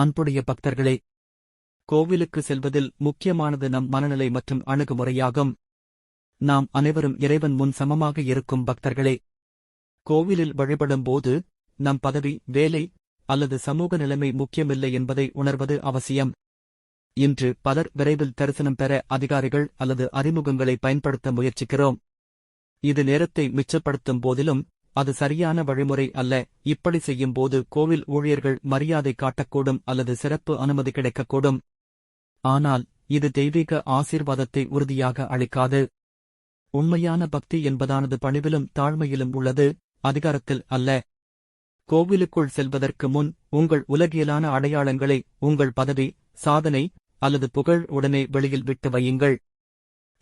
அன்புடைய பக்தர்களே கோவிலுக்கு செல்வதில் முக்கியமானது நம் மனநிலை மற்றும் அணுகுமுறையாகும். நாம் அனைவரும் இறைவன் முன் சமமாக இருக்கும் பக்தர்களே கோவிலில் வழிபடும் போது நம் பதவி வேலை அல்லது சமூக நிலைமை முக்கியமில்லை என்பதை உணர்வது அவசியம். இன்று பலர் விரைவில் தரிசனம் பெற அதிகாரிகள் அல்லது அறிமுகங்களை பயன்படுத்த முயற்சிக்கிறோம். இது நேரத்தை மிச்சப்படுத்தும் போதிலும் அது சரியான வழிமுறை அல்ல. இப்படி செய்யும்போது கோவில் ஊழியர்கள் மரியாதை காட்டக்கூடும் அல்லது சிறப்பு அனுமதி கிடைக்கக்கூடும். ஆனால் இது தெய்வீக ஆசீர்வாதத்தை உறுதியாக அளிக்காது. உண்மையான பக்தி என்பதானது பணிவிலும் தாழ்மையிலும் உள்ளது அதிகாரத்தில் அல்ல. கோவிலுக்குள் செல்வதற்கு முன் உங்கள் உலகியலான அடையாளங்களை உங்கள் பதவி சாதனை அல்லது புகழ் உடனே வெளியில் விட்டு வையுங்கள்.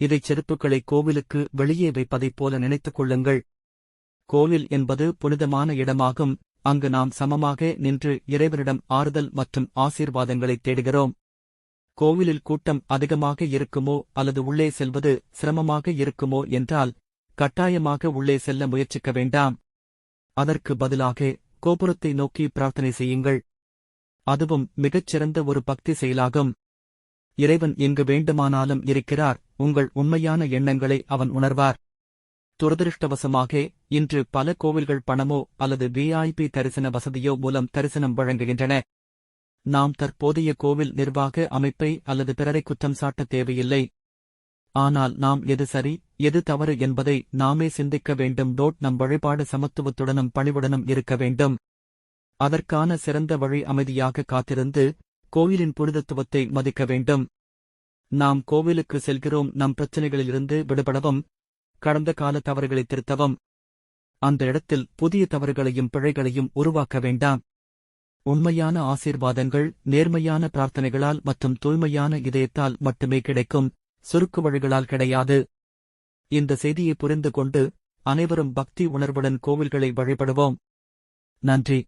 இதைச் செருப்புகளை கோவிலுக்கு வெளியே வைப்பதைப் போல நினைத்துக் கொள்ளுங்கள். கோவில் என்பது புனிதமான இடமாகும். அங்கு நாம் சமமாக நின்று இறைவனிடம் ஆறுதல் மற்றும் ஆசீர்வாதங்களைத் தேடுகிறோம். கோவிலில் கூட்டம் அதிகமாக இருக்குமோ அல்லது உள்ளே செல்வது சிரமமாக இருக்குமோ என்றால் கட்டாயமாக உள்ளே செல்ல முயற்சிக்க வேண்டாம். அதற்கு பதிலாக கோபுரத்தை நோக்கி பிரார்த்தனை செய்யுங்கள். அதுவும் மிகச்சிறந்த ஒரு பக்தி செயலாகும். இறைவன் எங்கு வேண்டுமானாலும் இருக்கிறார். உங்கள் உண்மையான எண்ணங்களை அவன் உணர்வார். துரதிருஷ்டவசமாக இன்று பல கோவில்கள் பணமோ அல்லது விஐபி தரிசன வசதியோ மூலம் தரிசனம் வழங்குகின்றன. நாம் தற்போதைய கோவில் நிர்வாக அமைப்பை அல்லது பிறரை குற்றம் சாட்ட தேவையில்லை. ஆனால் நாம் எது சரி எது தவறு என்பதை நாமே சிந்திக்க வேண்டும். டோட் நம் வழிபாடு சமத்துவத்துடனும் பணிவுடனும் இருக்க வேண்டும். அதற்கான சிறந்த வழி அமைதியாக காத்திருந்து கோயிலின் புனிதத்துவத்தை மதிக்க வேண்டும். நாம் கோவிலுக்கு செல்கிறோம். நம் பிரச்சனைகளிலிருந்து விடுபடவும் கடந்த கால தவறுகளை திருத்தவும். அந்த இடத்தில் புதிய தவறுகளையும் பிழைகளையும் உருவாக்க வேண்டாம். உண்மையான ஆசீர்வாதங்கள் நேர்மையான பிரார்த்தனைகளால் மற்றும் தூய்மையான இதயத்தால் மட்டுமே கிடைக்கும். சுருக்கு வழிகளால் கிடையாது. இந்த செய்தியை புரிந்து கொண்டு அனைவரும் பக்தி உணர்வுடன் கோவில்களை வழிபடுவோம். நன்றி.